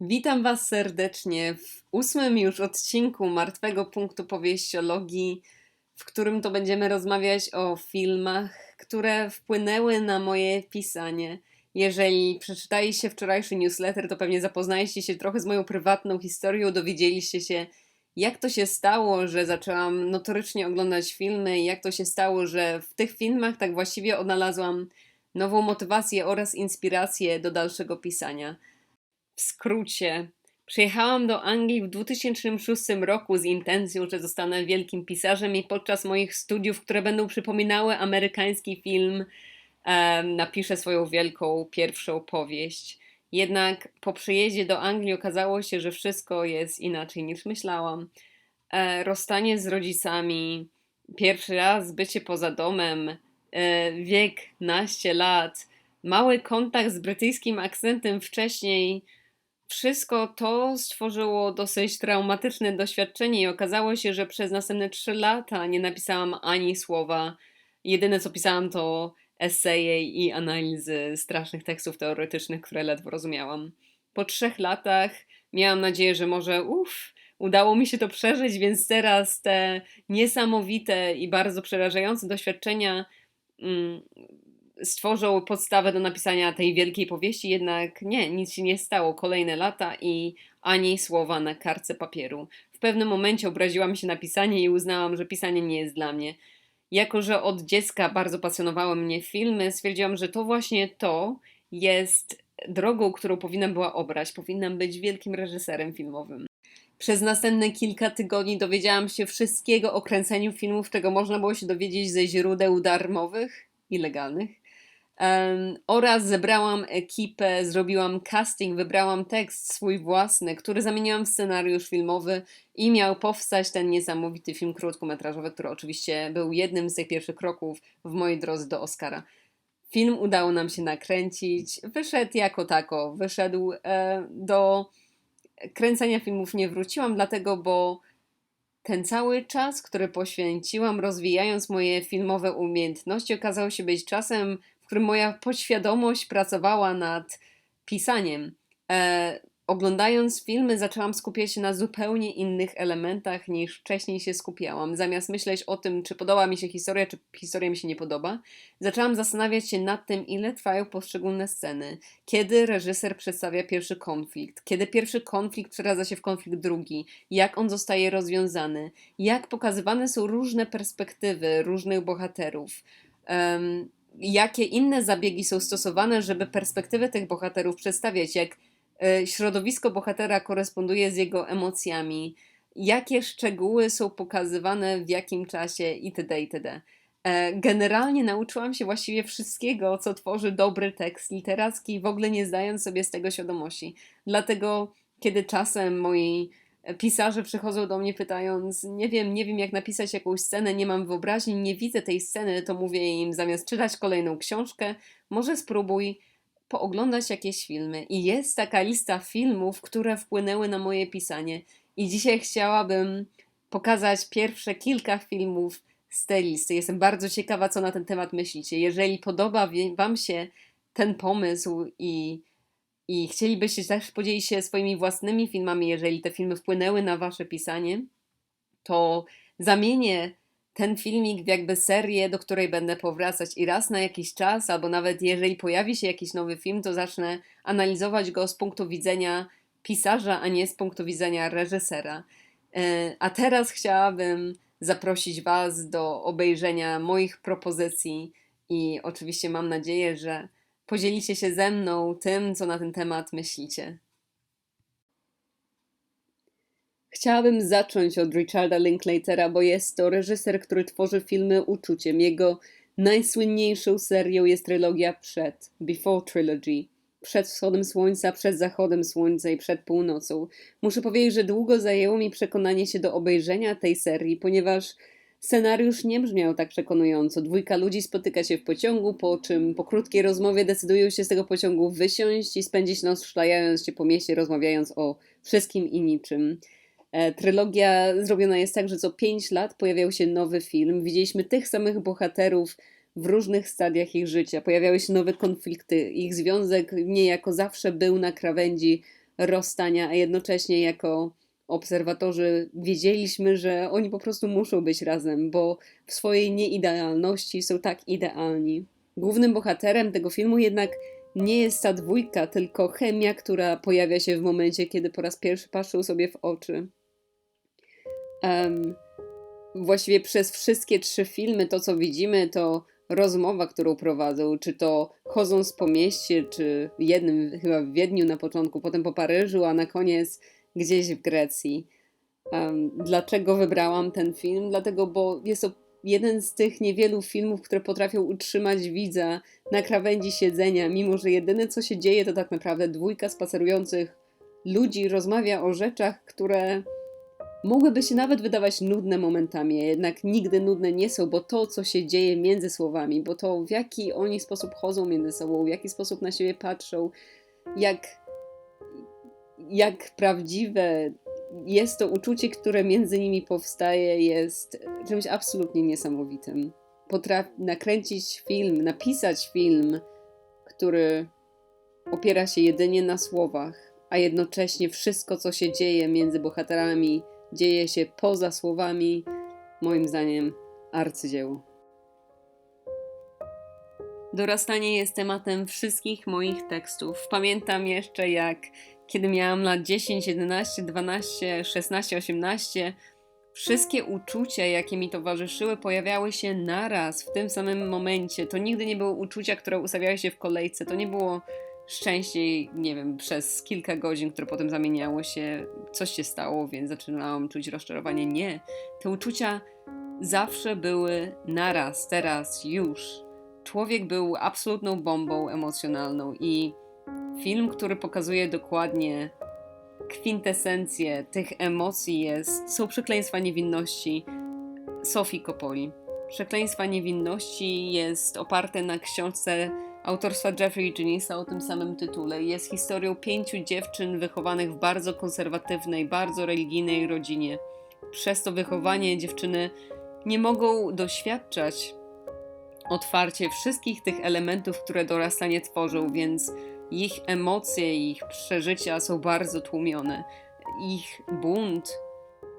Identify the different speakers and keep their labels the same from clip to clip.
Speaker 1: Witam Was serdecznie w ósmym już odcinku Martwego Punktu Powieściologii, w którym to będziemy rozmawiać o filmach, które wpłynęły na moje pisanie. Jeżeli przeczytaliście wczorajszy newsletter, to pewnie zapoznaliście się trochę z moją prywatną historią, dowiedzieliście się, jak to się stało, że zaczęłam notorycznie oglądać filmy, jak to się stało, że w tych filmach tak właściwie odnalazłam nową motywację oraz inspirację do dalszego pisania. W skrócie, przyjechałam do Anglii w 2006 roku z intencją, że zostanę wielkim pisarzem i podczas moich studiów, które będą przypominały amerykański film, em, napiszę swoją wielką pierwszą powieść. Jednak po przyjeździe do Anglii okazało się, że wszystko jest inaczej niż myślałam. E, rozstanie z rodzicami, pierwszy raz bycie poza domem, e, wiek naście lat, mały kontakt z brytyjskim akcentem wcześniej. Wszystko to stworzyło dosyć traumatyczne doświadczenie i okazało się, że przez następne trzy lata nie napisałam ani słowa. Jedyne co pisałam to eseje i analizy strasznych tekstów teoretycznych, które ledwo rozumiałam. Po trzech latach miałam nadzieję, że może uff, udało mi się to przeżyć, więc teraz te niesamowite i bardzo przerażające doświadczenia mm, stworzą podstawę do napisania tej wielkiej powieści, jednak nie, nic się nie stało. Kolejne lata i ani słowa na kartce papieru. W pewnym momencie obraziłam się na pisanie i uznałam, że pisanie nie jest dla mnie. Jako, że od dziecka bardzo pasjonowały mnie filmy, stwierdziłam, że to właśnie to jest drogą, którą powinnam była obrać. Powinnam być wielkim reżyserem filmowym. Przez następne kilka tygodni dowiedziałam się wszystkiego o kręceniu filmów, czego można było się dowiedzieć ze źródeł darmowych i legalnych. Oraz zebrałam ekipę, zrobiłam casting, wybrałam tekst swój własny, który zamieniłam w scenariusz filmowy i miał powstać ten niesamowity film krótkometrażowy, który oczywiście był jednym z tych pierwszych kroków w mojej drodze do Oscara. Film udało nam się nakręcić, wyszedł jako tako, wyszedł e, do kręcenia filmów nie wróciłam, dlatego, bo ten cały czas, który poświęciłam rozwijając moje filmowe umiejętności, okazał się być czasem, w którym moja podświadomość pracowała nad pisaniem. E, oglądając filmy, zaczęłam skupiać się na zupełnie innych elementach niż wcześniej się skupiałam. Zamiast myśleć o tym, czy podoba mi się historia, czy historia mi się nie podoba, zaczęłam zastanawiać się nad tym, ile trwają poszczególne sceny, kiedy reżyser przedstawia pierwszy konflikt, kiedy pierwszy konflikt przeradza się w konflikt drugi, jak on zostaje rozwiązany, jak pokazywane są różne perspektywy różnych bohaterów. Jakie inne zabiegi są stosowane, żeby perspektywy tych bohaterów przedstawiać, jak e, środowisko bohatera koresponduje z jego emocjami, jakie szczegóły są pokazywane w jakim czasie itd. itd. E, Generalnie nauczyłam się właściwie wszystkiego, co tworzy dobry tekst literacki, w ogóle nie zdając sobie z tego świadomości. Dlatego, kiedy czasem moi pisarze przychodzą do mnie pytając, nie wiem, nie wiem jak napisać jakąś scenę, nie mam wyobraźni, nie widzę tej sceny, to mówię im zamiast czytać kolejną książkę, może spróbuj pooglądać jakieś filmy. I jest taka lista filmów, które wpłynęły na moje pisanie. I dzisiaj chciałabym pokazać pierwsze kilka filmów z tej listy. Jestem bardzo ciekawa, co na ten temat myślicie. Jeżeli podoba Wam się ten pomysł i i chcielibyście też podzielić się swoimi własnymi filmami, jeżeli te filmy wpłynęły na wasze pisanie, to zamienię ten filmik w jakby serię, do której będę powracać i raz na jakiś czas, albo nawet jeżeli pojawi się jakiś nowy film, to zacznę analizować go z punktu widzenia pisarza, a nie z punktu widzenia reżysera. E, a teraz chciałabym zaprosić Was do obejrzenia moich propozycji i oczywiście mam nadzieję, że podzielicie się ze mną tym, co na ten temat myślicie. Chciałabym zacząć od Richarda Linklatera, bo jest to reżyser, który tworzy filmy uczuciem. Jego najsłynniejszą serią jest trylogia Przed, Before Trilogy. Przed wschodem słońca, przed zachodem słońca i przed północą. Muszę powiedzieć, że długo zajęło mi przekonanie się do obejrzenia tej serii, ponieważ Scenariusz nie brzmiał tak przekonująco. Dwójka ludzi spotyka się w pociągu, po czym po krótkiej rozmowie decydują się z tego pociągu wysiąść i spędzić noc szlajając się po mieście, rozmawiając o wszystkim i niczym. E, trylogia zrobiona jest tak, że co pięć lat pojawiał się nowy film. Widzieliśmy tych samych bohaterów w różnych stadiach ich życia. Pojawiały się nowe konflikty. Ich związek niejako zawsze był na krawędzi rozstania, a jednocześnie jako obserwatorzy wiedzieliśmy, że oni po prostu muszą być razem, bo w swojej nieidealności są tak idealni. Głównym bohaterem tego filmu jednak nie jest ta dwójka, tylko chemia, która pojawia się w momencie, kiedy po raz pierwszy patrzą sobie w oczy. Um, właściwie przez wszystkie trzy filmy to, co widzimy, to rozmowa, którą prowadzą, czy to chodząc po mieście, czy jednym, chyba w Wiedniu na początku, potem po Paryżu, a na koniec gdzieś w Grecji. Um, dlaczego wybrałam ten film? Dlatego, bo jest to jeden z tych niewielu filmów, które potrafią utrzymać widza na krawędzi siedzenia, mimo że jedyne co się dzieje to tak naprawdę dwójka spacerujących ludzi rozmawia o rzeczach, które mogłyby się nawet wydawać nudne momentami, jednak nigdy nudne nie są, bo to, co się dzieje między słowami, bo to w jaki oni sposób chodzą między sobą, w jaki sposób na siebie patrzą, jak, jak prawdziwe jest to uczucie, które między nimi powstaje, jest czymś absolutnie niesamowitym. Potrafi nakręcić film, napisać film, który opiera się jedynie na słowach, a jednocześnie wszystko, co się dzieje między bohaterami, dzieje się poza słowami, moim zdaniem arcydzieło. Dorastanie jest tematem wszystkich moich tekstów. Pamiętam jeszcze, jak kiedy miałam lat 10, 11, 12, 16, 18, wszystkie uczucia, jakie mi towarzyszyły, pojawiały się naraz w tym samym momencie. To nigdy nie były uczucia, które ustawiały się w kolejce. To nie było szczęście, nie wiem, przez kilka godzin, które potem zamieniało się, coś się stało, więc zaczynałam czuć rozczarowanie. Nie. Te uczucia zawsze były naraz, teraz, już. Człowiek był absolutną bombą emocjonalną i film, który pokazuje dokładnie kwintesencję tych emocji jest, są Przekleństwa Niewinności Sofii Coppoli. Przekleństwa Niewinności jest oparte na książce autorstwa Jeffrey Genisa o tym samym tytule. Jest historią pięciu dziewczyn wychowanych w bardzo konserwatywnej, bardzo religijnej rodzinie. Przez to wychowanie dziewczyny nie mogą doświadczać otwarcie wszystkich tych elementów, które dorastanie tworzą, więc ich emocje, ich przeżycia są bardzo tłumione. Ich bunt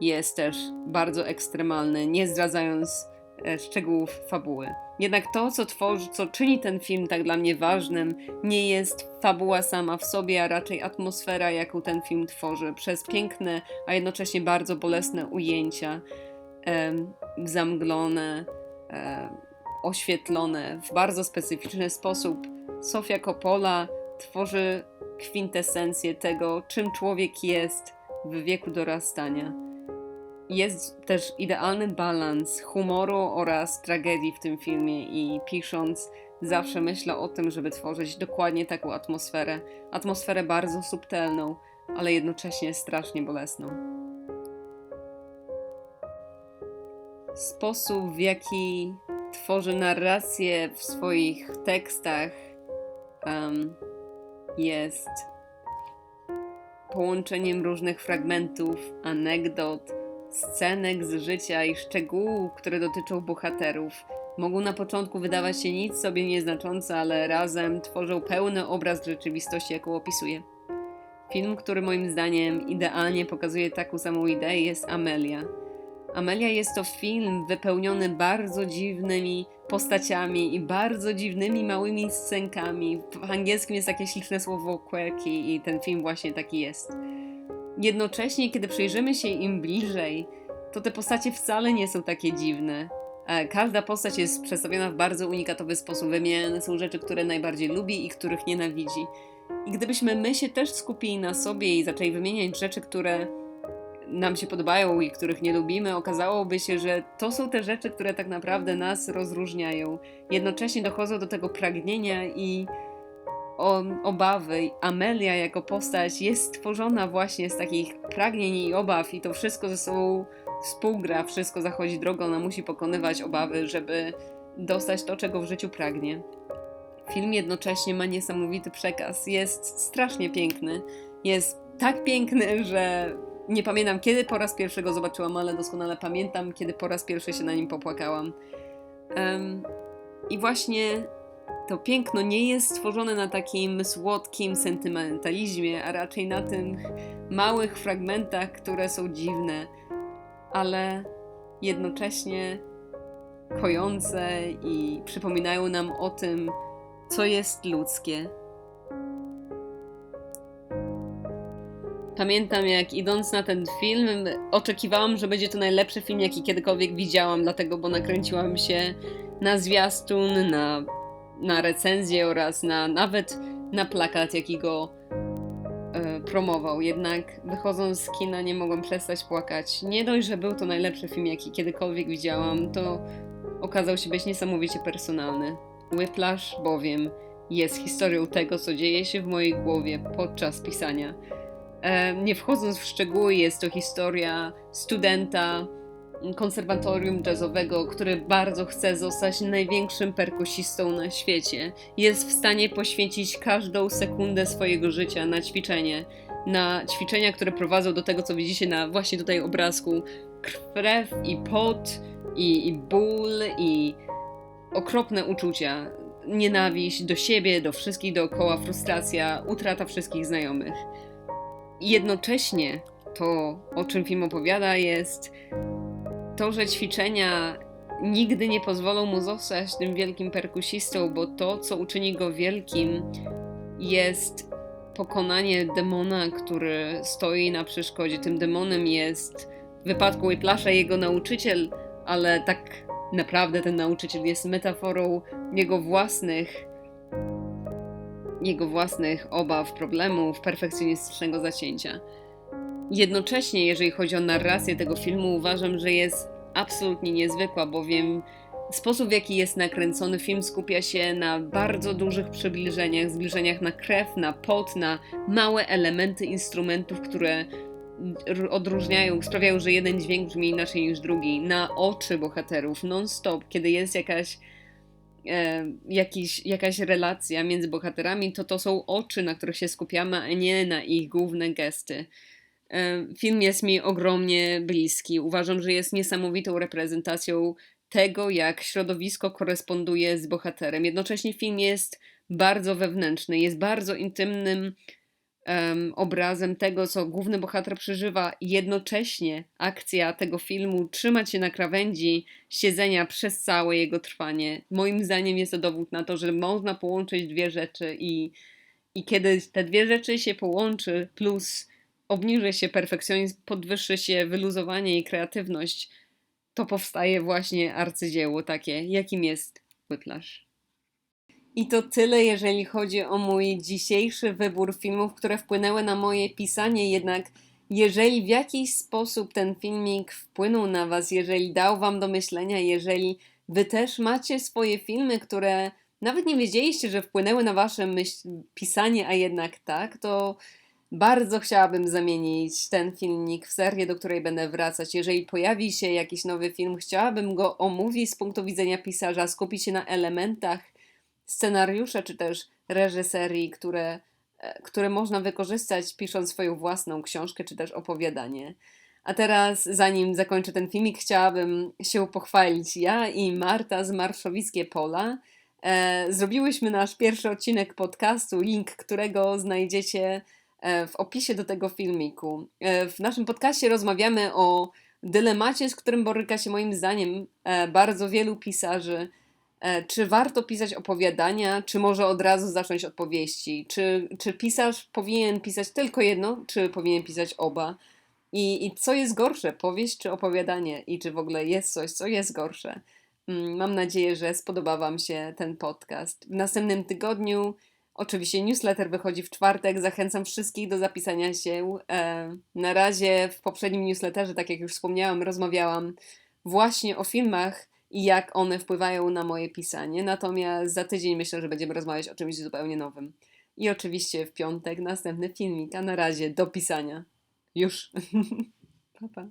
Speaker 1: jest też bardzo ekstremalny, nie zdradzając e, szczegółów fabuły. Jednak to, co tworzy, co czyni ten film tak dla mnie ważnym, nie jest fabuła sama w sobie, a raczej atmosfera, jaką ten film tworzy, przez piękne, a jednocześnie bardzo bolesne ujęcia, e, zamglone, e, oświetlone w bardzo specyficzny sposób. Sofia Coppola tworzy kwintesencję tego, czym człowiek jest w wieku dorastania. Jest też idealny balans humoru oraz tragedii w tym filmie i pisząc zawsze myślę o tym, żeby tworzyć dokładnie taką atmosferę. Atmosferę bardzo subtelną, ale jednocześnie strasznie bolesną. Sposób, w jaki tworzy narrację w swoich tekstach, um, jest połączeniem różnych fragmentów, anegdot, scenek z życia i szczegółów, które dotyczą bohaterów. Mogą na początku wydawać się nic sobie nieznaczące, ale razem tworzą pełny obraz rzeczywistości, jaką opisuje. Film, który moim zdaniem idealnie pokazuje taką samą ideę, jest Amelia. Amelia jest to film wypełniony bardzo dziwnymi postaciami i bardzo dziwnymi małymi scenkami. W angielskim jest takie śliczne słowo quirky i ten film właśnie taki jest. Jednocześnie, kiedy przyjrzymy się im bliżej, to te postacie wcale nie są takie dziwne. E, każda postać jest przedstawiona w bardzo unikatowy sposób. Wymieniane są rzeczy, które najbardziej lubi i których nienawidzi. I gdybyśmy my się też skupili na sobie i zaczęli wymieniać rzeczy, które nam się podobają i których nie lubimy, okazałoby się, że to są te rzeczy, które tak naprawdę nas rozróżniają. Jednocześnie dochodzą do tego pragnienia i obawy. Amelia jako postać jest stworzona właśnie z takich pragnień i obaw, i to wszystko ze sobą współgra, wszystko zachodzi drogą. Ona musi pokonywać obawy, żeby dostać to, czego w życiu pragnie. Film jednocześnie ma niesamowity przekaz. Jest strasznie piękny. Jest tak piękny, że nie pamiętam kiedy po raz pierwszy go zobaczyłam, ale doskonale pamiętam, kiedy po raz pierwszy się na nim popłakałam. Um, I właśnie to piękno nie jest stworzone na takim słodkim sentymentalizmie, a raczej na tych małych fragmentach, które są dziwne, ale jednocześnie kojące i przypominają nam o tym, co jest ludzkie. Pamiętam, jak idąc na ten film, oczekiwałam, że będzie to najlepszy film, jaki kiedykolwiek widziałam, dlatego, bo nakręciłam się na zwiastun, na, na recenzję oraz na nawet na plakat, jaki go e, promował. Jednak wychodząc z kina nie mogłam przestać płakać. Nie dość, że był to najlepszy film, jaki kiedykolwiek widziałam, to okazał się być niesamowicie personalny. Whiplash bowiem jest historią tego, co dzieje się w mojej głowie podczas pisania. E, nie wchodząc w szczegóły, jest to historia studenta konserwatorium jazzowego, który bardzo chce zostać największym perkusistą na świecie. Jest w stanie poświęcić każdą sekundę swojego życia na ćwiczenie. Na ćwiczenia, które prowadzą do tego, co widzicie na właśnie tutaj obrazku. Krew i pot, i, i ból, i okropne uczucia. Nienawiść do siebie, do wszystkich dookoła, frustracja, utrata wszystkich znajomych. Jednocześnie to, o czym film opowiada, jest to, że ćwiczenia nigdy nie pozwolą mu zostać tym wielkim perkusistą, bo to, co uczyni go wielkim, jest pokonanie demona, który stoi na przeszkodzie. Tym demonem jest w wypadku Whiplasha jego nauczyciel, ale tak naprawdę ten nauczyciel jest metaforą jego własnych jego własnych obaw, problemów, perfekcjonistycznego zacięcia. Jednocześnie, jeżeli chodzi o narrację tego filmu, uważam, że jest absolutnie niezwykła, bowiem sposób, w jaki jest nakręcony film, skupia się na bardzo dużych przybliżeniach, zbliżeniach na krew, na pot, na małe elementy instrumentów, które odróżniają, sprawiają, że jeden dźwięk brzmi inaczej niż drugi, na oczy bohaterów non-stop, kiedy jest jakaś jakiś, jakaś relacja między bohaterami, to to są oczy, na których się skupiamy, a nie na ich główne gesty. E, film jest mi ogromnie bliski. Uważam, że jest niesamowitą reprezentacją tego, jak środowisko koresponduje z bohaterem. Jednocześnie film jest bardzo wewnętrzny, jest bardzo intymnym um, obrazem tego, co główny bohater przeżywa. Jednocześnie akcja tego filmu trzyma cię na krawędzi siedzenia przez całe jego trwanie. Moim zdaniem jest to dowód na to, że można połączyć dwie rzeczy i, i kiedy te dwie rzeczy się połączy, plus obniży się perfekcjonizm, podwyższy się wyluzowanie i kreatywność, to powstaje właśnie arcydzieło takie, jakim jest Whiplash. I to tyle, jeżeli chodzi o mój dzisiejszy wybór filmów, które wpłynęły na moje pisanie. Jednak, jeżeli w jakiś sposób ten filmik wpłynął na Was, jeżeli dał Wam do myślenia, jeżeli Wy też macie swoje filmy, które nawet nie wiedzieliście, że wpłynęły na Wasze pisanie, a jednak tak, to bardzo chciałabym zamienić ten filmik w serię, do której będę wracać. Jeżeli pojawi się jakiś nowy film, chciałabym go omówić z punktu widzenia pisarza, skupić się na elementach scenariusze czy też reżyserii, które, e, które można wykorzystać pisząc swoją własną książkę czy też opowiadanie. A teraz, zanim zakończę ten filmik, chciałabym się pochwalić. Ja i Marta z Marszowickie Pola e, zrobiłyśmy nasz pierwszy odcinek podcastu, link którego znajdziecie e, w opisie do tego filmiku. E, w naszym podcaście rozmawiamy o dylemacie, z którym boryka się moim zdaniem bardzo wielu pisarzy czy warto pisać opowiadania, czy może od razu zacząć od powieści? Czy, czy pisarz powinien pisać tylko jedno, czy powinien pisać oba? I, I co jest gorsze, powieść czy opowiadanie? I czy w ogóle jest coś, co jest gorsze? Mm, mam nadzieję, że spodoba Wam się ten podcast. W następnym tygodniu, oczywiście newsletter wychodzi w czwartek. Zachęcam wszystkich do zapisania się. E, na razie w poprzednim newsletterze, tak jak już wspomniałam, rozmawiałam właśnie o filmach i jak one wpływają na moje pisanie. Natomiast za tydzień myślę, że będziemy rozmawiać o czymś zupełnie nowym. I oczywiście w piątek następny filmik, a na razie do pisania. Już. pa, pa.